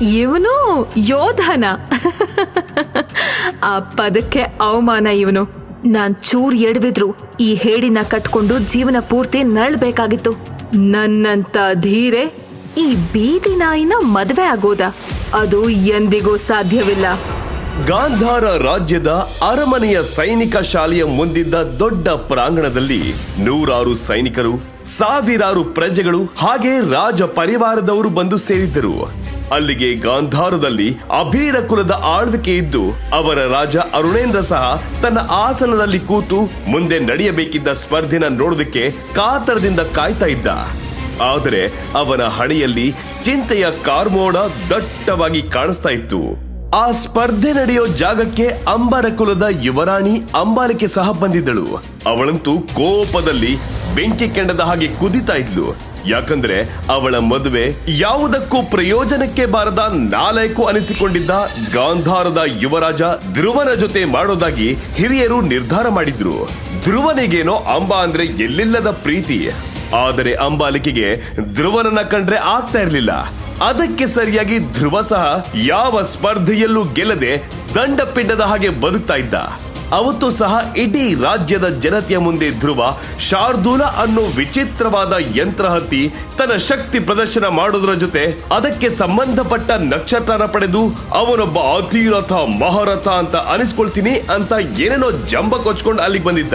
ಇವನು ಯೋಧನ. ಆ ಪದಕ್ಕೆ ಅವಮಾನ ಇವನು. ನಾನ್ ಚೂರ್ ಎಡವಿದ್ರು, ಈ ಹೇಡಿನ ಕಟ್ಕೊಂಡು ಜೀವನ ಪೂರ್ತಿ ನಳ್ಬೇಕಾಗಿತ್ತು. ನನ್ನಂತ ಧೀರೆ, ಈ ಬೀದಿ ನಾಯಿನ ಮದುವೆ ಆಗೋದ. ಅದು ಎಂದಿಗೂ ಸಾಧ್ಯವಿಲ್ಲ. ಗಾಂಧಾರ ರಾಜ್ಯದ ಅರಮನೆಯ ಸೈನಿಕ ಶಾಲೆಯ ಮುಂದಿದ್ದ ದೊಡ್ಡ ಪ್ರಾಂಗಣದಲ್ಲಿ ನೂರಾರು ಸೈನಿಕರು, ಸಾವಿರಾರು ಪ್ರಜೆಗಳು, ಹಾಗೆ ರಾಜ ಪರಿವಾರದವರು ಬಂದು ಸೇರಿದ್ದರು. ಅಲ್ಲಿಗೆ ಗಾಂಧಾರದಲ್ಲಿ ಅಭೀರ ಕುಲದ ಆಳ್ವಿಕೆ ಇದ್ದು, ಅವರ ರಾಜ ಅರುಣೇಂದ್ರ ಸಹ ತನ್ನ ಆಸನದಲ್ಲಿ ಕೂತು ಮುಂದೆ ನಡೆಯಬೇಕಿದ್ದ ಸ್ಪರ್ಧೆನ ನೋಡೋದಕ್ಕೆ ಕಾತರದಿಂದ ಕಾಯ್ತಾ ಇದ್ದ. ಆದರೆ ಅವನ ಹಣೆಯಲ್ಲಿ ಚಿಂತೆಯ ಕಾರ್ಮೋಡ ದಟ್ಟವಾಗಿ ಕಾಣಿಸ್ತಾ ಇತ್ತು. ಆ ಸ್ಪರ್ಧೆ ನಡೆಯೋ ಜಾಗಕ್ಕೆ ಅಂಬರ ಕುಲದ ಯುವರಾಣಿ ಅಂಬಾಲಿಕೆ ಸಹ ಬಂದಿದ್ದಳು. ಅವಳಂತೂ ಕೋಪದಲ್ಲಿ ಬೆಂಕಿ ಕೆಂಡದ ಹಾಗೆ ಕುದಿತಾ ಇದ್ಲು. ಯಾಕಂದ್ರೆ ಅವಳ ಮದುವೆ ಯಾವುದಕ್ಕೂ ಪ್ರಯೋಜನಕ್ಕೆ ಬಾರದ ನಾಲಾಯಕು ಅನಿಸಿಕೊಂಡಿದ್ದ ಗಾಂಧಾರದ ಯುವರಾಜ ಧ್ರುವನ ಜೊತೆ ಮಾಡೋದಾಗಿ ಹಿರಿಯರು ನಿರ್ಧಾರ ಮಾಡಿದ್ರು. ಧ್ರುವನಿಗೇನೋ ಅಂಬಾ ಅಂದ್ರೆ ಎಲ್ಲಿಲ್ಲದ ಪ್ರೀತಿ. ಆದರೆ ಅಂಬಾಲಿಕೆಗೆ ಧ್ರುವನನ್ನ ಕಂಡ್ರೆ ಆಗ್ತಾ ಇರಲಿಲ್ಲ. ಅದಕ್ಕೆ ಸರಿಯಾಗಿ ಧ್ರುವ ಸಹ ಯಾವ ಸ್ಪರ್ಧೆಯಲ್ಲೂ ಗೆಲ್ಲದೆ ದಂಡಪಿಂಡದ ಹಾಗೆ ಬದುಕ್ತಾ ಇದ್ದ. ಅವತ್ತು ಸಹ ಇಡೀ ರಾಜ್ಯದ ಜನತೆಯ ಮುಂದೆ ಧ್ರುವ ಶಾರ್ದೂಲ ಅನ್ನೋ ವಿಚಿತ್ರವಾದ ಯಂತ್ರ ಹತ್ತಿ ತನ್ನ ಶಕ್ತಿ ಪ್ರದರ್ಶನ ಮಾಡೋದ್ರ ಜೊತೆ ಅದಕ್ಕೆ ಸಂಬಂಧಪಟ್ಟ ನಕ್ಷತ್ರನ ಪಡೆದು ಅವನೊಬ್ಬ ಅತಿರಥ ಮಹಾರಥ ಅಂತ ಅನಿಸ್ಕೊಳ್ತೀನಿ ಅಂತ ಏನೇನೋ ಜಂಬ ಕೊಚ್ಕೊಂಡು ಅಲ್ಲಿಗೆ ಬಂದಿದ್ದ.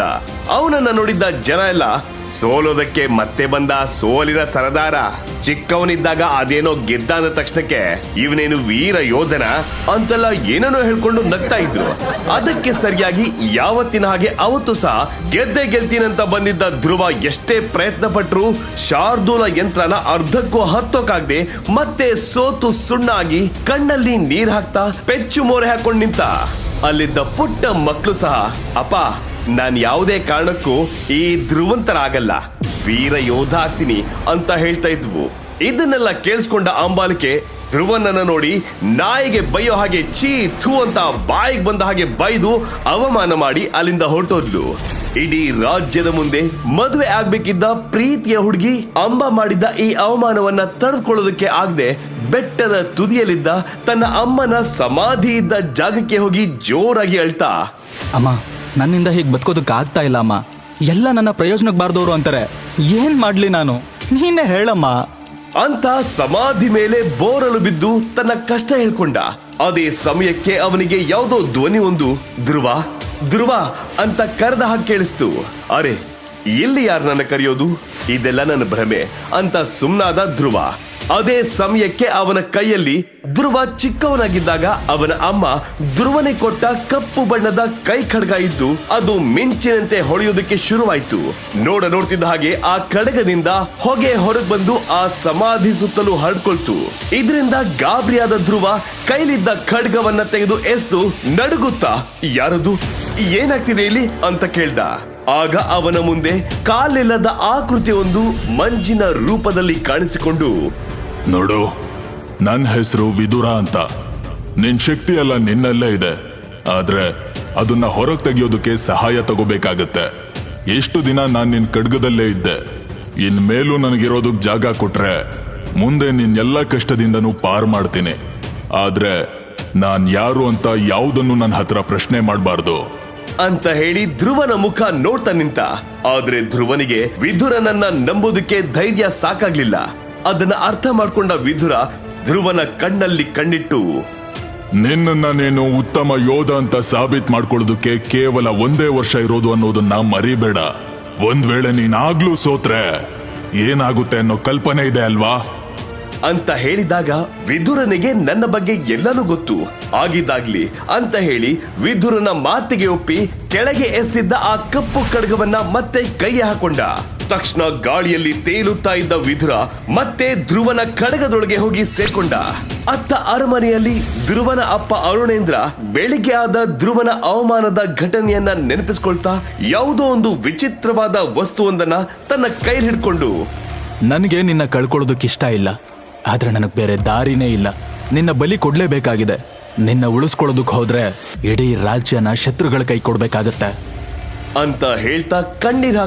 ಅವನನ್ನ ನೋಡಿದ್ದ ಜನ ಎಲ್ಲ ಸೋಲೋದಕ್ಕೆ ಮತ್ತೆ ಬಂದ ಸೋಲಿನ ಸರದಾರ. ಚಿಕ್ಕವನಿದ್ದಾಗ ಅದೇನೋ ಗೆದ್ದ ಅಂದ ತಕ್ಷಣಕ್ಕೆ ಇವನೇನು ವೀರ ಯೋಧನ? ಅಂತೆಲ್ಲ ಏನೇನೋ ಹೇಳ್ಕೊಂಡು ನಗ್ತಾ ಇದ್ರು. ಅದಕ್ಕೆ ಸರಿಯಾಗಿ ಯಾವತ್ತಿನ ಹಾಗೆ ಅವತ್ತು ಸಹ ಗೆದ್ದೆ ಗೆಲ್ತೀನಂತ ಬಂದಿದ್ದ ಧ್ರುವ ಎಷ್ಟೇ ಪ್ರಯತ್ನ ಪಟ್ರು ಶಾರ್ದೂಲ ಯಂತ್ರನ ಅರ್ಧಕ್ಕೂ ಹತ್ತೋಕಾಗ್ದೆ ಮತ್ತೆ ಸೋತು ಸುಣ್ಣಾಗಿ ಕಣ್ಣಲ್ಲಿ ನೀರ್ ಹಾಕ್ತಾ ಪೆಚ್ಚು ಮೋರೆ ಹಾಕೊಂಡು ನಿಂತ. ಅಲ್ಲಿದ್ದ ಪುಟ್ಟ ಮಕ್ಕಳು ಸಹ, ಅಪ್ಪ ನಾನ್ ಯಾವುದೇ ಕಾರಣಕ್ಕೂ ಈ ಧ್ರುವಂತರ ಆಗಲ್ಲ ವೀರ ಯೋಧ ಆಗ್ತೀನಿ ಅಂತ ಹೇಳ್ತಾ ಇದ್ವು. ಇದನ್ನೆಲ್ಲ ಕೇಳಿಸ್ಕೊಂಡ ಅಂಬಾಲಿಕೆ ಧ್ರುವನನ್ನ ನೋಡಿ ನಾಯಿಗೆ ಬೈಯೋ ಹಾಗೆ ಚೀ ಥೂ ಅಂತ ಬಾಯಿಗೆ ಬಂದ ಹಾಗೆ ಬೈದು ಅವಮಾನ ಮಾಡಿ ಅಲ್ಲಿಂದ ಹೊರಟೋದ್ಲು. ಇಡೀ ರಾಜ್ಯದ ಮುಂದೆ ಮದುವೆ ಆಗ್ಬೇಕಿದ್ದ ಪ್ರೀತಿಯ ಹುಡುಗಿ ಅಂಬ ಮಾಡಿದ್ದ ಈ ಅವಮಾನವನ್ನ ತಡೆದುಕೊಳ್ಳೋದಕ್ಕೆ ಆಗದೆ ಬೆಟ್ಟದ ತುದಿಯಲ್ಲಿದ್ದ ತನ್ನ ಅಮ್ಮನ ಸಮಾಧಿ ಇದ್ದ ಜಾಗಕ್ಕೆ ಹೋಗಿ ಜೋರಾಗಿ ಅಳ್ತಾ. ಅಮ್ಮ ನನ್ನಿಂದ ಹೀಗೆ ಬದುಕೋದಕ್ಕೆ ಆಗ್ತಾ ಇಲ್ಲ, ಅಮ್ಮ. ಎಲ್ಲ ನನ್ನ ಪ್ರಯೋಜನಕ್ಕೆ ಬಾರ್ದವ್ರು ಅಂತಾರೆ. ಏನ್ ಮಾಡ್ಲಿ ನಾನು? ನೀನೇ ಹೇಳಮ್ಮ. ಅಂತ ಸಮಾಧಿ ಮೇಲೆ ಬೋರಲು ಬಿದ್ದು ತನ್ನ ಕಷ್ಟ ಹೇಳ್ಕೊಂಡ. ಅದೇ ಸಮಯಕ್ಕೆ ಅವನಿಗೆ ಯಾವುದೋ ಧ್ವನಿ ಒಂದು, ಧ್ರುವ ಧ್ರುವ ಅಂತ ಕರೆದ ಹಾಗೆ ಕೇಳಿಸ್ತು. ಅರೆ, ಎಲ್ಲಿ ಯಾರು ನನ್ನ ಕರೆಯೋದು? ಇದೆಲ್ಲ ನನ್ನ ಭ್ರಮೆ ಅಂತ ಸುಮ್ನಾದ ಧ್ರುವ. ಅದೇ ಸಮಯಕ್ಕೆ ಅವನ ಕೈಯಲ್ಲಿ ಧ್ರುವ ಚಿಕ್ಕವನಾಗಿದ್ದಾಗ ಅವನ ಅಮ್ಮ ಧ್ರುವನೆ ಕೊಟ್ಟ ಕಪ್ಪು ಬಣ್ಣದ ಕೈ ಖಡ್ಗ ಇದ್ದು ಅದು ಮಿಂಚಿನಂತೆ ಹೊಳೆಯುವುದಕ್ಕೆ ಶುರುವಾಯಿತು. ನೋಡ ನೋಡ್ತಿದ್ದ ಹಾಗೆ ಆ ಖಡ್ಗದಿಂದ ಹೊಗೆ ಹೊರಗೆ ಬಂದು ಆ ಸಮಾಧಿ ಸುತ್ತಲೂ ಹರಡ್ಕೊಳ್ತು. ಇದರಿಂದ ಗಾಬರಿಯಾದ ಧ್ರುವ ಕೈಲಿದ್ದ ಖಡ್ಗವನ್ನ ತೆಗೆದು ಎಸ್ದು ನಡುಗುತ್ತಾ, ಯಾರದು? ಏನಾಗ್ತಿದೆ ಇಲ್ಲಿ? ಅಂತ ಕೇಳ್ದ. ಆಗ ಅವನ ಮುಂದೆ ಕಾಲಿಲ್ಲದ ಆಕೃತಿ ಒಂದು ಮಂಜಿನ ರೂಪದಲ್ಲಿ ಕಾಣಿಸಿಕೊಂಡು, ನೋಡು ನನ್ನ ಹೆಸರು ವಿದುರ ಅಂತ. ನಿನ್ ಶಕ್ತಿ ಎಲ್ಲ ನಿನ್ನಲ್ಲೇ ಇದೆ. ಆದ್ರೆ ಅದನ್ನ ಹೊರಗೆ ತೆಗೆಯೋದಕ್ಕೆ ಸಹಾಯ ತಗೋಬೇಕಾಗತ್ತೆ. ಎಷ್ಟು ದಿನ ನಾನು ನಿನ್ ಕಡ್ಗದಲ್ಲೇ ಇದ್ದೆ. ಇನ್ ಮೇಲೂ ನನಗಿರೋದಕ್ಕೆ ಜಾಗ ಕೊಟ್ರೆ ಮುಂದೆ ನಿನ್ ಎಲ್ಲ ಕಷ್ಟದಿಂದನೂ ಪಾರ್ ಮಾಡ್ತೀನಿ. ಆದ್ರೆ ನಾನ್ ಯಾರು ಅಂತ ಯಾವುದನ್ನು ನನ್ನ ಹತ್ರ ಪ್ರಶ್ನೆ ಮಾಡಬಾರ್ದು. ಅಂತ ಹೇಳಿ ಧ್ರುವನ ಮುಖ ನೋಡ್ತಾ ನಿಂತ. ಆದ್ರೆ ಧ್ರುವನಿಗೆ ವಿಧುರನನ್ನ ನಂಬೋದಕ್ಕೆ ಧೈರ್ಯ ಸಾಕಾಗ್ಲಿಲ್ಲ. ಅದನ್ನ ಅರ್ಥ ಮಾಡ್ಕೊಂಡ ವಿಧುರ ಧ್ರುವನ ಕಣ್ಣಲ್ಲಿ ಕಣ್ಣಿಟ್ಟು, ನಿನ್ನನ್ನ ನೀನು ಉತ್ತಮ ಯೋಧ ಅಂತ ಸಾಬೀತ್ ಮಾಡ್ಕೊಳ್ಳೋದಕ್ಕೆ ಕೇವಲ ಒಂದೇ ವರ್ಷ ಇರೋದು ಅನ್ನೋದನ್ನ ಮರಿಬೇಡ. ಒಂದ್ ವೇಳೆ ನೀನಾಗ್ಲೂ ಸೋತ್ರೆ, ಏನಾಗುತ್ತೆ ಅನ್ನೋ ಕಲ್ಪನೆ ಇದೆ ಅಲ್ವಾ? ಅಂತ ಹೇಳಿದಾಗ ವಿದುರನಿಗೆ ನನ್ನ ಬಗ್ಗೆ ಎಲ್ಲನೂ ಗೊತ್ತು. ಆಗಿದ್ದಾಗ್ಲಿ ಅಂತ ಹೇಳಿ ವಿದುರನ ಮಾತಿಗೆ ಒಪ್ಪಿ ಕೆಳಗೆ ಎಸ್ತಿದ್ದ ಆ ಕಪ್ಪು ಕಡಗವನ್ನ ಮತ್ತೆ ಕೈ ಹಾಕೊಂಡ. ತಕ್ಷಣ ಗಾಳಿಯಲ್ಲಿ ತೇಲುತ್ತಾ ಇದ್ದ ವಿಧುರ ಮತ್ತೆ ಧ್ರುವನ ಕಡಗದೊಳಗೆ ಹೋಗಿ ಸೇರ್ಕೊಂಡ. ಅತ್ತ ಅರಮನೆಯಲ್ಲಿ ಧ್ರುವನ ಅಪ್ಪ ಅರುಣೇಂದ್ರ ಬೆಳಿಗ್ಗೆ ಆದ ಧ್ರುವನ ಅವಮಾನದ ಘಟನೆಯನ್ನ ನೆನಪಿಸ್ಕೊಳ್ತಾ ಯಾವುದೋ ಒಂದು ವಿಚಿತ್ರವಾದ ವಸ್ತುವೊಂದನ್ನ ತನ್ನ ಕೈ ಹಿಡ್ಕೊಂಡು. ನನಗೆ ನಿನ್ನ ಕಳ್ಕೊಳ್ಳೋದಕ್ಕಿಷ್ಟ ಇಲ್ಲ. ಆದ್ರೆ ನನಗೆ ಬೇರೆ ದಾರಿನೇ ಇಲ್ಲ. ನಿನ್ನ ಬಲಿ ಕೊಡ್ಲೇಬೇಕಾಗಿದೆ. ನಿನ್ನ ಉಳಿಸ್ಕೊಳ್ಳೋದಕ್ಕೆ ಹೋದ್ರೆ ಇಡೀ ರಾಜ್ಯನ ಶತ್ರುಗಳ ಕೈ ಕೊಡ್ಬೇಕಾಗತ್ತೆ. ಅಂತ ಹೇಳ್ತಾ ಕಣ್ಣೀರ್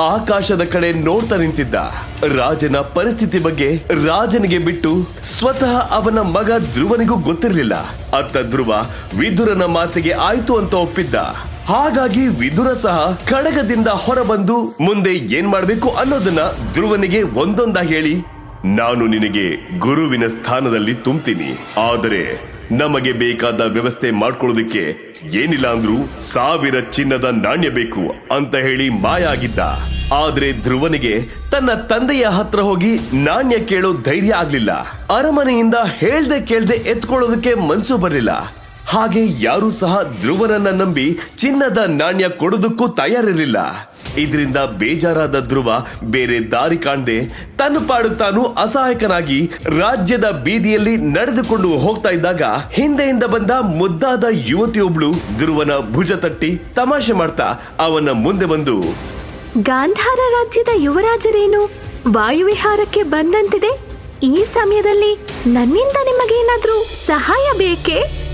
ಆಕಾಶದ ಕಡೆ ನೋಡ್ತಾ ನಿಂತಿದ್ದ. ರಾಜನ ಪರಿಸ್ಥಿತಿ ಬಗ್ಗೆ ರಾಜನಿಗೆ ಬಿಟ್ಟು ಸ್ವತಃ ಅವನ ಮಗ ಧ್ರುವನಿಗೂ ಗೊತ್ತಿರಲಿಲ್ಲ. ಅತ್ತ ಧ್ರುವ ವಿದುರನ ಮಾತಿಗೆ ಆಯ್ತು ಅಂತ ಒಪ್ಪಿದ್ದ. ಹಾಗಾಗಿ ವಿದುರ ಸಹ ಕಡಗದಿಂದ ಹೊರಬಂದು ಮುಂದೆ ಏನ್ ಮಾಡ್ಬೇಕು ಅನ್ನೋದನ್ನ ಧ್ರುವನಿಗೆ ಒಂದೊಂದಾಗಿ ಹೇಳಿ ನಾನು ನಿನಗೆ ಗುರುವಿನ ಸ್ಥಾನದಲ್ಲಿ ತುಂಬ್ತೀನಿ. ಆದರೆ ನಮಗೆ ಬೇಕಾದ ವ್ಯವಸ್ಥೆ ಮಾಡ್ಕೊಳ್ಳೋದಕ್ಕೆ ಏನಿಲ್ಲ ಅಂದ್ರು ಸಾವಿರ ಚಿನ್ನದ ನಾಣ್ಯ ಬೇಕು ಅಂತ ಹೇಳಿ ಮಾಯಾಗಿದ್ದ. ಆದ್ರೆ ಧ್ರುವನಿಗೆ ತನ್ನ ತಂದೆಯ ಹತ್ರ ಹೋಗಿ ನಾಣ್ಯ ಕೇಳೋ ಧೈರ್ಯ ಆಗ್ಲಿಲ್ಲ. ಅರಮನೆಯಿಂದ ಹೇಳ್ದೆ ಕೇಳ್ದೆ ಎತ್ಕೊಳ್ಳೋದಕ್ಕೆ ಮನ್ಸು ಬರಲಿಲ್ಲ. ಹಾಗೆ ಯಾರೂ ಸಹ ಧ್ರುವನನ್ನ ನಂಬಿ ಚಿನ್ನದ ನಾಣ್ಯ ಕೊಡೋದಕ್ಕೂ ತಯಾರಿರಲಿಲ್ಲ. ಇದರಿಂದ ಬೇಜಾರಾದ ಧ್ರುವ ಬೇರೆ ದಾರಿ ಕಾಣದೆ ತನ್ನ ಪಾಡು ತಾನು ಅಸಹಾಯಕನಾಗಿ ರಾಜ್ಯದ ಬೀದಿಯಲ್ಲಿ ನಡೆದುಕೊಂಡು ಹೋಗ್ತಾ ಇದ್ದಾಗ ಹಿಂದೆಯಿಂದ ಬಂದ ಮುದ್ದಾದ ಯುವತಿಯೊಬ್ಳು ಧ್ರುವನ ಭುಜ ತಟ್ಟಿ ತಮಾಷೆ ಮಾಡ್ತಾ ಅವನ ಮುಂದೆ ಬಂದು, ಗಾಂಧಾರ ರಾಜ್ಯದ ಯುವರಾಜರೇನು? ವಾಯುವಿಹಾರಕ್ಕೆ ಬಂದಂತಿದೆ? ಈ ಸಮಯದಲ್ಲಿ ನನ್ನಿಂದ ನಿಮಗೇನಾದ್ರೂ ಸಹಾಯ ಬೇಕೇ?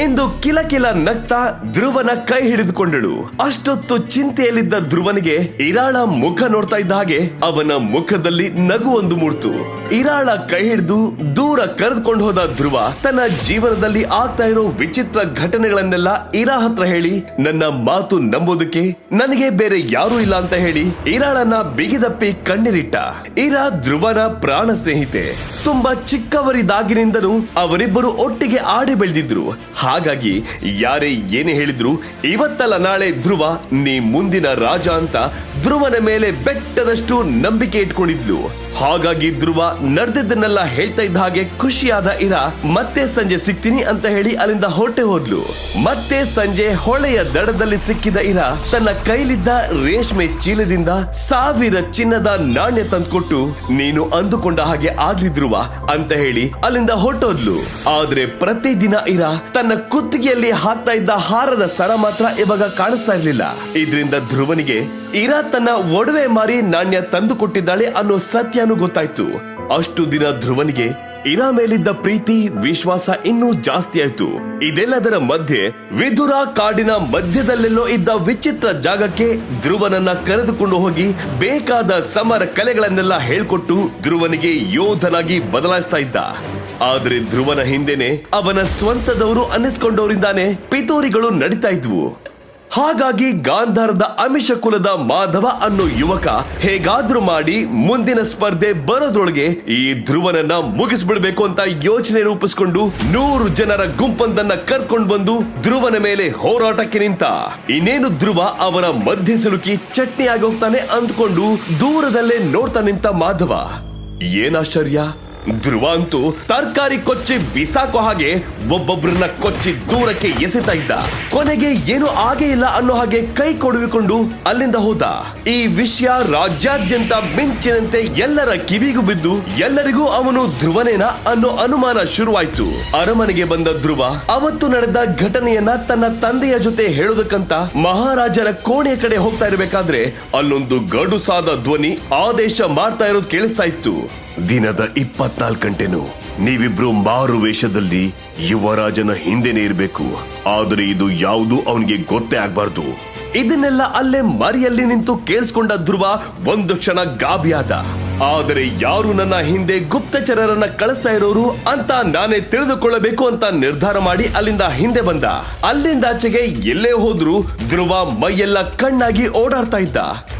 ಎಂದು ಕಿಲಕಿಲ ನಗ್ತಾ ಧ್ರುವನ ಕೈ ಹಿಡಿದುಕೊಂಡಳು. ಅಷ್ಟೊತ್ತು ಚಿಂತೆಯಲ್ಲಿದ್ದ ಧ್ರುವನಿಗೆ ಇರಾಳ ಮುಖ ನೋಡ್ತಾ ಇದ್ದ ಹಾಗೆ ಅವನ ಮುಖದಲ್ಲಿ ನಗು ಒಂದು ಮೂಡ್ತು. ಇರಾಳ ಕೈ ಹಿಡಿದು ದೂರ ಕರೆದುಕೊಂಡು ಹೋದ ಧ್ರುವ ತನ್ನ ಜೀವನದಲ್ಲಿ ಆಗ್ತಾ ಇರೋ ವಿಚಿತ್ರ ಘಟನೆಗಳನ್ನೆಲ್ಲ ಇರಾ ಹತ್ರ ಹೇಳಿ, ನನ್ನ ಮಾತು ನಂಬೋದಕ್ಕೆ ನನಗೆ ಬೇರೆ ಯಾರೂ ಇಲ್ಲ ಅಂತ ಹೇಳಿ ಇರಾಳನ್ನ ಬಿಗಿದಪ್ಪಿ ಕಣ್ಣೀರಿಟ್ಟ. ಇರಾ ಧ್ರುವನ ಪ್ರಾಣ ಸ್ನೇಹಿತೆ. ತುಂಬಾ ಚಿಕ್ಕವರಿದಾಗಿನಿಂದನೂ ಅವರಿಬ್ಬರು ಒಟ್ಟಿಗೆ ಆಡಿ ಬೆಳೆದಿದ್ರು. ಹಾಗಾಗಿ ಯಾರೇ ಏನೇ ಹೇಳಿದ್ರು, ಇವತ್ತಲ್ಲ ನಾಳೆ ಧ್ರುವ, ನೀ ಮುಂದಿನ ರಾಜ ಅಂತ ಧ್ರುವನ ಮೇಲೆ ಬೆಟ್ಟದಷ್ಟು ನಂಬಿಕೆ ಇಟ್ಕೊಂಡಿದ್ಲು. ಹಾಗಾಗಿ ಧ್ರುವ ನಡೆದಿದ್ದನ್ನೆಲ್ಲ ಹೇಳ್ತಾ ಇದ್ದ ಹಾಗೆ ಖುಷಿಯಾದ ಇರ, ಮತ್ತೆ ಸಂಜೆ ಸಿಗ್ತೀನಿ ಅಂತ ಹೇಳಿ ಅಲ್ಲಿಂದ ಹೊರಟೆ ಹೋದ್ಲು. ಮತ್ತೆ ಸಂಜೆ ಹೊಳೆಯ ದಡದಲ್ಲಿ ಸಿಕ್ಕಿದ ಇರ, ತನ್ನ ಕೈಲಿದ್ದ ರೇಷ್ಮೆ ಚೀಲದಿಂದ ಸಾವಿರ ಚಿನ್ನದ ನಾಣ್ಯ ತಂದ್ಕೊಟ್ಟು, ನೀನು ಅಂದುಕೊಂಡ ಹಾಗೆ ಆಗ್ಲಿದ್ರುವ ಅಂತ ಹೇಳಿ ಅಲ್ಲಿಂದ ಹೊರಟೋದ್ಲು. ಆದ್ರೆ ಪ್ರತಿದಿನ ಇರ ತನ್ನ ಕುತ್ತಿಗೆಯಲ್ಲಿ ಹಾಕ್ತಾ ಇದ್ದ ಹಾರದ ಸರ ಮಾತ್ರ ಇವಾಗ ಕಾಣಿಸ್ತಾ ಇರ್ಲಿಲ್ಲ. ಇದರಿಂದ ಧ್ರುವನಿಗೆ ಇರಾ ತನ್ನ ಒಡವೆ ಮಾರಿ ನಾಣ್ಯ ತಂದು ಕೊಟ್ಟಿದ್ದಾಳೆ ಅನ್ನೋ ಸತ್ಯನೂ ಗೊತ್ತಾಯ್ತು. ಅಷ್ಟು ದಿನ ಧ್ರುವನಿಗೆ ಇರಾ ಮೇಲಿದ್ದ ಪ್ರೀತಿ, ವಿಶ್ವಾಸ ಇನ್ನೂ ಜಾಸ್ತಿ ಆಯ್ತು. ಇದೆಲ್ಲದರ ಮಧ್ಯೆ ವಿಧುರ ಕಾಡಿನ ಮಧ್ಯದಲ್ಲೆಲ್ಲೋ ಇದ್ದ ವಿಚಿತ್ರ ಜಾಗಕ್ಕೆ ಧ್ರುವನನ್ನ ಕರೆದುಕೊಂಡು ಹೋಗಿ ಬೇಕಾದ ಸಮರ ಕಲೆಗಳನ್ನೆಲ್ಲ ಹೇಳ್ಕೊಟ್ಟು ಧ್ರುವನಿಗೆ ಯೋಧನಾಗಿ ಬದಲಾಯಿಸ್ತಾ ಇದ್ದ. ಆದ್ರೆ ಧ್ರುವನ ಹಿಂದೆನೆ ಅವನ ಸ್ವಂತದವರು ಅನ್ನಿಸ್ಕೊಂಡವರಿಂದಾನೆ ಪಿತೂರಿಗಳು ನಡೀತಾ ಇದ್ವು. ಹಾಗಾಗಿ ಗಾಂಧಾರದ ಅಮಿಷ ಕುಲದ ಮಾಧವ ಅನ್ನೋ ಯುವಕ ಹೇಗಾದ್ರೂ ಮಾಡಿ ಮುಂದಿನ ಸ್ಪರ್ಧೆ ಬರೋದ್ರೊಳಗೆ ಈ ಧ್ರುವನನ್ನ ಮುಗಿಸ್ಬಿಡ್ಬೇಕು ಅಂತ ಯೋಚನೆ ರೂಪಿಸ್ಕೊಂಡು ನೂರು ಜನರ ಗುಂಪೊಂದನ್ನ ಕರ್ಕೊಂಡು ಬಂದು ಧ್ರುವನ ಮೇಲೆ ಹೋರಾಟಕ್ಕೆ ನಿಂತ. ಇನ್ನೇನು ಧ್ರುವ ಅವರ ಮಧ್ಯೆ ಸಿಲುಕಿ ಚಟ್ನಿ ಆಗೋಗ್ತಾನೆ ಅಂದ್ಕೊಂಡು ದೂರದಲ್ಲೇ ನೋಡ್ತಾ ನಿಂತ ಮಾಧವ. ಏನಾಶ್ಚರ್ಯ ಧ್ರುವ ಅಂತೂ ತರಕಾರಿ ಕೊಚ್ಚಿ ಬಿಸಾಕೋ ಹಾಗೆ ಒಬ್ಬೊಬ್ಬರನ್ನ ಕೊಚ್ಚಿ ದೂರಕ್ಕೆ ಎಸೆತಾ ಇದ್ದ. ಕೊನೆಗೆ ಏನು ಆಗೇ ಇಲ್ಲ ಅನ್ನೋ ಹಾಗೆ ಕೈ ಕೊಡುವಿಕೊಂಡು ಅಲ್ಲಿಂದ ಹೋದ. ಈ ವಿಷಯ ರಾಜ್ಯಾದ್ಯಂತ ಮಿಂಚಿನಂತೆ ಎಲ್ಲರ ಕಿವಿಗೂ ಬಿದ್ದು ಎಲ್ಲರಿಗೂ ಅವನು ಧ್ರುವನೇನ ಅನ್ನೋ ಅನುಮಾನ ಶುರುವಾಯ್ತು. ಅರಮನೆಗೆ ಬಂದ ಧ್ರುವ ಅವತ್ತು ನಡೆದ ಘಟನೆಯನ್ನ ತನ್ನ ತಂದೆಯ ಜೊತೆ ಹೇಳೋದಕ್ಕಂತ ಮಹಾರಾಜರ ಕೋಣೆಯ ಕಡೆ ಹೋಗ್ತಾ ಇರಬೇಕಾದ್ರೆ ಅಲ್ಲೊಂದು ಗಡುಸಾದ ಧ್ವನಿ ಆದೇಶ ಮಾಡ್ತಾ ಇರೋದು ಕೇಳಿಸ್ತಾ ಇತ್ತು. ದಿನದ ಇಪ್ಪತ್ನಾಲ್ಕು ಗಂಟೆನೂ ನೀವಿಬ್ರು ಮಾರು ವೇಷದಲ್ಲಿ ಯುವರಾಜನ ಹಿಂದೆನೆ ಇರಬೇಕು. ಆದರೆ ಇದು ಯಾವುದು ಅವನಿಗೆ ಗೊತ್ತೇ ಆಗ್ಬಾರ್ದು. ಇದನ್ನೆಲ್ಲ ಅಲ್ಲೇ ಮರಿಯಲ್ಲಿ ನಿಂತು ಕೇಳಿಸ್ಕೊಂಡ ಧ್ರುವ ಒಂದು ಕ್ಷಣ ಗಾಬರಿಯಾದ ಆದರೆ ಯಾರು ನನ್ನ ಹಿಂದೆ ಗುಪ್ತಚರರನ್ನ ಕಳಿಸ್ತಾ ಇರೋರು ಅಂತ ನಾನೇ ತಿಳಿದುಕೊಳ್ಳಬೇಕು ಅಂತ ನಿರ್ಧಾರ ಮಾಡಿ ಅಲ್ಲಿಂದ ಹಿಂದೆ ಬಂದ. ಅಲ್ಲಿಂದಾಚೆಗೆ ಎಲ್ಲೇ ಹೋದ್ರು ಧ್ರುವ ಮೈಯೆಲ್ಲ ಕಣ್ಣಾಗಿ ಓಡಾಡ್ತಾ ಇದ್ದ.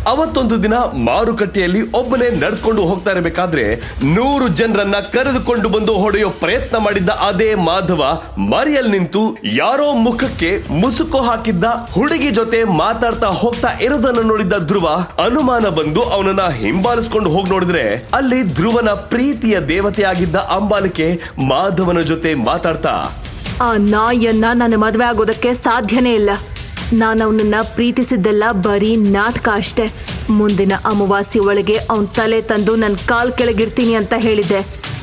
ಅವತ್ತೊಂದು ದಿನ ಮಾರುಕಟ್ಟೆಯಲ್ಲಿ ಒಬ್ಬನೇ ನಡೆದುಕೊಂಡು ಹೋಗ್ತಾ ಇರಬೇಕಾದ್ರೆ ನೂರು ಜನರನ್ನ ಕರೆದುಕೊಂಡು ಬಂದು ಹೊಡೆಯೋ ಪ್ರಯತ್ನ ಮಾಡಿದ್ದ ಅದೇ ಮಾಧವ ಮರಿಯಲ್ ನಿಂತು ಯಾರೋ ಮುಖಕ್ಕೆ ಮುಸುಕು ಹಾಕಿದ್ದ ಹುಡುಗಿ ಜೊತೆ ಮಾತಾಡ್ತಾ ಹೋಗ್ತಾ ಇರೋದನ್ನ ನೋಡಿದ್ದ ಧ್ರುವ ಅನುಮಾನ ಬಂದು ಅವನನ್ನ ಹಿಂಬಾಲಿಸ್ಕೊಂಡು ಹೋಗಿ ನೋಡಿದ್ರೆ ಅಲ್ಲಿ ಧ್ರುವನ ಪ್ರೀತಿಯ ದೇವತೆಯಾಗಿದ್ದ ಅಂಬಾಲಿಕೆ ಮಾಧವನ ಜೊತೆ ಮಾತಾಡ್ತಾ ಆ ನಾಯಿಯನ್ನ ನನ್ನ ಮದುವೆ ಆಗೋದಕ್ಕೆ ಸಾಧ್ಯನೇ ಇಲ್ಲ. ನಾನು ಅವನನ್ನ ಪ್ರೀತಿಸಿದ್ದೆಲ್ಲ ಬರೀ ನಾಟಕ ಅಷ್ಟೆ. ಮುಂದಿನ ಅಮಾವಾಸ್ಯೆ ಒಳಗೆ ಅವನ್ ತಲೆ ತಂದು ನನ್ನ ಕಾಲ್ ಕೆಳಗಿರ್ತೀನಿ ಅಂತ ಹೇಳಿದ್ದೆ.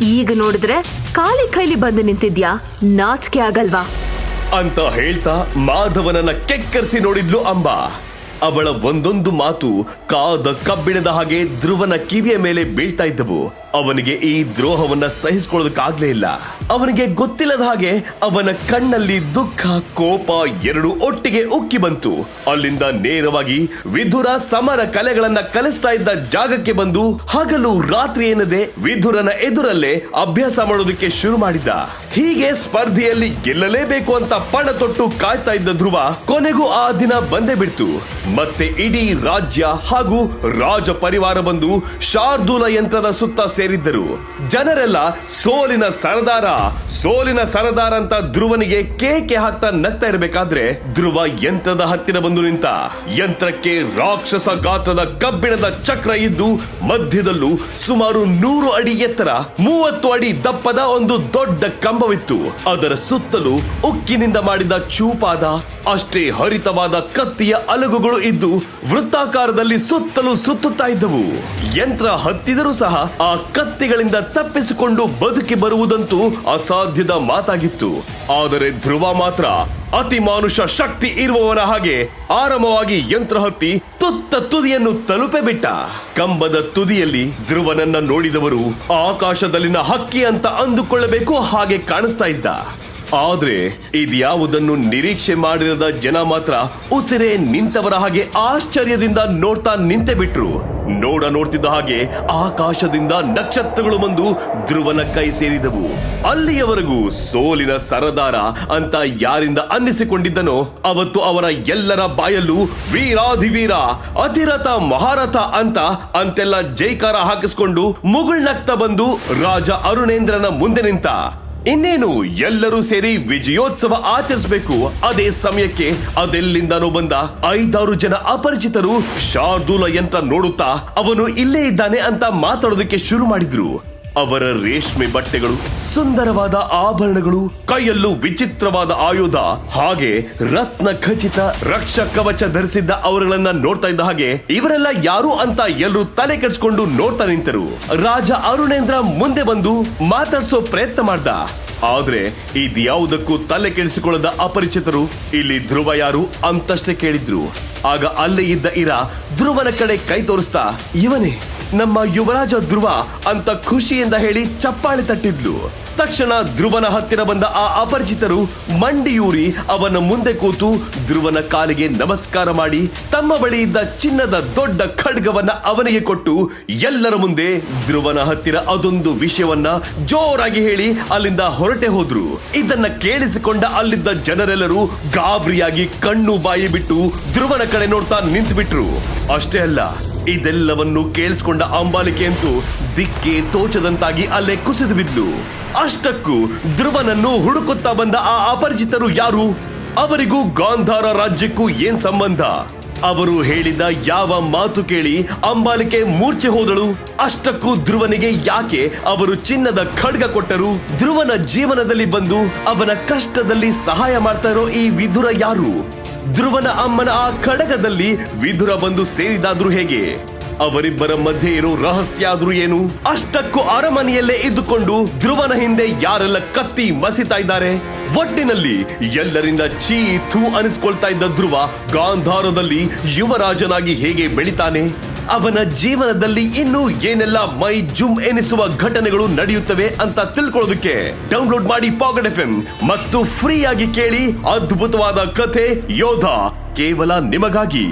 ಈಗ ನೋಡಿದ್ರೆ ಕಾಲಿ ಕೈಲಿ ಬಂದು ನಿಂತಿದ್ಯಾ? ನಾಚಿಕೆ ಆಗಲ್ವಾ? ಅಂತ ಹೇಳ್ತಾ ಮಾಧವನನ್ನ ಕೆಕ್ಕರಿಸಿ ನೋಡಿದ್ಲು ಅಂಬ. ಅವಳ ಒಂದೊಂದು ಮಾತು ಕಾದ ಕಬ್ಬಿಣದ ಹಾಗೆ ಧ್ರುವನ ಕಿವಿಯ ಮೇಲೆ ಬೀಳ್ತಾ ಇದ್ದವು. ಅವನಿಗೆ ಈ ದ್ರೋಹವನ್ನ ಸಹಿಸಿಕೊಳ್ಳೋದಕ್ಕಾಗ್ಲೇ ಇಲ್ಲ. ಅವನಿಗೆ ಗೊತ್ತಿಲ್ಲದ ಹಾಗೆ ಅವನ ಕಣ್ಣಲ್ಲಿ ದುಃಖ, ಕೋಪ ಎರಡು ಒಟ್ಟಿಗೆ ಉಕ್ಕಿ ಬಂತು. ಅಲ್ಲಿಂದ ನೇರವಾಗಿ ವಿಧುರ ಸಮರ ಕಲೆಗಳನ್ನ ಕಲಿಸ್ತಾ ಇದ್ದ ಜಾಗಕ್ಕೆ ಬಂದು ಹಗಲು ರಾತ್ರಿ ಎನ್ನದೆ ವಿಧುರನ ಎದುರಲ್ಲೇ ಅಭ್ಯಾಸ ಮಾಡೋದಕ್ಕೆ ಶುರು ಮಾಡಿದ್ದ. ಹೀಗೆ ಸ್ಪರ್ಧೆಯಲ್ಲಿ ಗೆಲ್ಲಲೇಬೇಕು ಅಂತ ಪಣ ತೊಟ್ಟು ಕಾಯ್ತಾ ಇದ್ದ ಧ್ರುವ ಕೊನೆಗೂ ಆ ದಿನ ಬಂದೇ ಬಿಡ್ತು. ಮತ್ತೆ ಇಡೀ ರಾಜ್ಯ ಹಾಗೂ ರಾಜ ಪರಿವಾರ ಬಂದು ಶಾರ್ದೂಲ ಯಂತ್ರದ ಸುತ್ತ ಸೇರಿದ್ದರು. ಜನರೆಲ್ಲ ಸೋಲಿನ ಸರದಾರ ಸೋಲಿನ ಸರದಾರ ಅಂತ ಧ್ರುವನಿಗೆ ಕೇಕೆ ಹಾಕ್ತಾ ನಗ್ತಾ ಇರಬೇಕಾದ್ರೆ ಧ್ರುವ ಯಂತ್ರದ ಹತ್ತಿರ ಬಂದು ನಿಂತ, ಯಂತ್ರಕ್ಕೆ ರಾಕ್ಷಸ ಗಾತ್ರದ ಕಬ್ಬಿಣದ ಚಕ್ರ ಇದ್ದು ಮಧ್ಯದಲ್ಲೂ ಸುಮಾರು ನೂರು ಅಡಿ ಎತ್ತರ, ಮೂವತ್ತು ಅಡಿ ದಪ್ಪದ ಒಂದು ದೊಡ್ಡ ಕಂಬವಿತ್ತು. ಅದರ ಸುತ್ತಲೂ ಉಕ್ಕಿನಿಂದ ಮಾಡಿದ ಚೂಪಾದ, ಅಷ್ಟೇ ಹರಿತವಾದ ಕತ್ತಿಯ ಅಲಗುಗಳು ಇದ್ದು ವೃತ್ತಾಕಾರದಲ್ಲಿ ಸುತ್ತಲೂ ಸುತ್ತುತ್ತಾ ಇದ್ದವು. ಯಂತ್ರ ಹತ್ತಿದರೂ ಸಹ ಆ ಕತ್ತಿಗಳಿಂದ ತಪ್ಪಿಸಿಕೊಂಡು ಬದುಕಿ ಬರುವುದಂತೂ ಅಸಾಧ್ಯದ ಮಾತಾಗಿತ್ತು. ಆದರೆ ಧ್ರುವ ಮಾತ್ರ ಅತಿ ಮಾನುಷ ಶಕ್ತಿ ಇರುವವನ ಹಾಗೆ ಆರಾಮವಾಗಿ ಯಂತ್ರ ಹತ್ತಿ ತುತ್ತ ತುದಿಯನ್ನು ತಲುಪೆ ಬಿಟ್ಟ. ಕಂಬದ ತುದಿಯಲ್ಲಿ ಧ್ರುವನನ್ನ ನೋಡಿದವರು ಆಕಾಶದಲ್ಲಿನ ಹಕ್ಕಿ ಅಂತ ಅಂದುಕೊಳ್ಳಬೇಕು ಹಾಗೆ ಕಾಣಿಸ್ತಾ ಇದ್ದ. ಆದ್ರೆ ಇದ್ಯಾವುದನ್ನು ನಿರೀಕ್ಷೆ ಮಾಡಿರದ ಜನ ಮಾತ್ರ ಉಸಿರೇ ನಿಂತವರ ಹಾಗೆ ಆಶ್ಚರ್ಯದಿಂದ ನೋಡ್ತಾ ನಿಂತೆ ಬಿಟ್ರು. ನೋಡ ನೋಡ್ತಿದ್ದ ಹಾಗೆ ಆಕಾಶದಿಂದ ನಕ್ಷತ್ರಗಳು ಬಂದು ಧ್ರುವನ ಕೈ ಸೇರಿದವು. ಅಲ್ಲಿಯವರೆಗೂ ಸೋಲಿನ ಸರದಾರ ಅಂತ ಯಾರಿಂದ ಅನ್ನಿಸಿಕೊಂಡಿದ್ದನೋ ಅವತ್ತು ಅವರ ಎಲ್ಲರ ಬಾಯಲ್ಲೂ ವೀರಾಧಿವೀರ, ಅತಿರಥ ಮಹಾರಥ ಅಂತ ಅಂತೆಲ್ಲ ಜೈಕಾರ ಹಾಕಿಸಿಕೊಂಡು ಮುಗುಳ್ನಕ್ತ ಬಂದು ರಾಜ ಅರುಣೇಂದ್ರನ ಮುಂದೆ ನಿಂತ. ಇನ್ನೇನು ಎಲ್ಲರೂ ಸೇರಿ ವಿಜಯೋತ್ಸವ ಆಚರಿಸಬೇಕು? ಅದೇ ಸಮಯಕ್ಕೆ ಅದೆಲ್ಲಿಂದನೋ ಬಂದ ಐದಾರು ಜನ ಅಪರಿಚಿತರು ಶಾರ್ದೂಲ ಯಂತ್ರ ನೋಡುತ್ತಾ ಅವನು ಇಲ್ಲೇ ಇದ್ದಾನೆ ಅಂತ ಮಾತಾಡೋದಕ್ಕೆ ಶುರು ಮಾಡಿದ್ರು. ಅವರ ರೇಷ್ಮೆ ಬಟ್ಟೆಗಳು, ಸುಂದರವಾದ ಆಭರಣಗಳು, ಕೈಯಲ್ಲೂ ವಿಚಿತ್ರವಾದ ಆಯುಧ, ಹಾಗೆ ರತ್ನ ಖಚಿತ ರಕ್ಷ ಕವಚ ಧರಿಸಿದ್ದ ಅವರುಗಳನ್ನ ನೋಡ್ತಾ ಇದ್ದ ಹಾಗೆ ಇವರೆಲ್ಲ ಯಾರು ಅಂತ ಎಲ್ಲರೂ ತಲೆ ಕೆಡಿಸಿಕೊಂಡು ನೋಡ್ತಾ ನಿಂತರು. ರಾಜ ಅರುಣೇಂದ್ರ ಮುಂದೆ ಬಂದು ಮಾತಾಡ್ಸೋ ಪ್ರಯತ್ನ ಮಾಡ್ದ. ಆದ್ರೆ ಇದ್ಯಾವುದಕ್ಕೂ ತಲೆ ಕೆಡಿಸಿಕೊಳ್ಳದ ಅಪರಿಚಿತರು ಇಲ್ಲಿ ಧ್ರುವ ಯಾರು ಅಂತಷ್ಟೇ ಕೇಳಿದ್ರು. ಆಗ ಅಲ್ಲೇ ಇದ್ದ ಇರ ಧ್ರುವನ ಕಡೆ ಕೈ ತೋರಿಸ್ತಾ, ಇವನೇ? ನಮ್ಮ ಯುವರಾಜ ಧ್ರುವ ಅಂತ ಖುಷಿಯಿಂದ ಹೇಳಿ ಚಪ್ಪಾಳೆ ತಟ್ಟಿದ್ಲು. ತಕ್ಷಣ ಧ್ರುವನ ಹತ್ತಿರ ಬಂದ ಆ ಅಪರಿಚಿತರು ಮಂಡಿಯೂರಿ ಅವನ ಮುಂದೆ ಕೂತು ಧ್ರುವನ ಕಾಲಿಗೆ ನಮಸ್ಕಾರ ಮಾಡಿ ತಮ್ಮ ಬಳಿ ಇದ್ದ ಚಿನ್ನದ ದೊಡ್ಡ ಖಡ್ಗವನ್ನ ಅವನಿಗೆ ಕೊಟ್ಟು ಎಲ್ಲರ ಮುಂದೆ ಧ್ರುವನ ಹತ್ತಿರ ಅದೊಂದು ವಿಷಯವನ್ನ ಜೋರಾಗಿ ಹೇಳಿ ಅಲ್ಲಿಂದ ಹೊರಟೆ ಹೋದ್ರು. ಇದನ್ನ ಕೇಳಿಸಿಕೊಂಡ ಅಲ್ಲಿದ್ದ ಜನರೆಲ್ಲರೂ ಗಾಬರಿಯಾಗಿ ಕಣ್ಣು ಬಾಯಿ ಬಿಟ್ಟು ಧ್ರುವನ ಕಡೆ ನೋಡ್ತಾ ನಿಂತು ಬಿಟ್ರು ಅಷ್ಟೇ ಅಲ್ಲ ಇದೆಲ್ಲವನ್ನು ಕೇಳಿಸ್ಕೊಂಡ ಅಂಬಾಲಿಕೆ ಅಂತೂ ದಿಕ್ಕೆ ತೋಚದಂತಾಗಿ ಅಲ್ಲೇ ಕುಸಿದು ಬಿದ್ಲು. ಅಷ್ಟಕ್ಕೂ ಧ್ರುವನನ್ನು ಹುಡುಕುತ್ತಾ ಬಂದ ಆ ಅಪರಿಚಿತರು ಯಾರು? ಅವರಿಗೂ ಗಾಂಧಾರ ರಾಜ್ಯಕ್ಕೂ ಏನ್ ಸಂಬಂಧ? ಅವರು ಹೇಳಿದ ಯಾವ ಮಾತು ಕೇಳಿ ಅಂಬಾಲಿಕೆ ಮೂರ್ಛೆ ಹೋದಳು. ಅಷ್ಟಕ್ಕೂ ಧ್ರುವನಿಗೆ ಯಾಕೆ ಅವರು ಚಿನ್ನದ ಖಡ್ಗ ಕೊಟ್ಟರು? ಧ್ರುವನ ಜೀವನದಲ್ಲಿ ಬಂದು ಅವನ ಕಷ್ಟದಲ್ಲಿ ಸಹಾಯ ಮಾಡ್ತಾ ಇರೋ ಈ ವಿಧುರ ಯಾರು? ಧ್ರುವನ ಅಮ್ಮನ ಆ ಖಡಗದಲ್ಲಿ ವಿಧುರ ಬಂದು ಸೇರಿದಾದ್ರೂ ಹೇಗೆ? ಅವರಿಬ್ಬರ ಮಧ್ಯೆ ಇರೋ ರಹಸ್ಯ ಆದ್ರೂ ಏನು? ಅಷ್ಟಕ್ಕೂ ಅರಮನೆಯಲ್ಲೇ ಇದ್ದುಕೊಂಡು ಧ್ರುವನ ಹಿಂದೆ ಯಾರೆಲ್ಲ ಕತ್ತಿ ಮಸಿತಾ ಇದ್ದಾರೆ? ಒಟ್ಟಿನಲ್ಲಿ ಎಲ್ಲರಿಂದ ಚೀ ಥೂ ಅನಿಸ್ಕೊಳ್ತಾ ಇದ್ದ ಧ್ರುವ ಗಾಂಧಾರದಲ್ಲಿ ಯುವರಾಜನಾಗಿ ಹೇಗೆ ಬೆಳಿತಾನೆ? ಅವನ ಜೀವನದಲ್ಲಿ ಇನ್ನೂ ಏನೆಲ್ಲ ಮೈ ಜುಮ್ ಎನಿಸುವ ಘಟನೆಗಳು ನಡೆಯುತ್ತವೆ ಅಂತ ತಿಳ್ಕೊಳ್ಳೋದಕ್ಕೆ ಡೌನ್ಲೋಡ್ ಮಾಡಿ ಪಾಕೆಟ್ ಎಫ್ ಮತ್ತು ಫ್ರೀ ಆಗಿ ಕೇಳಿ ಅದ್ಭುತವಾದ ಕಥೆ ಯೋಧ ಕೇವಲ ನಿಮಗಾಗಿ.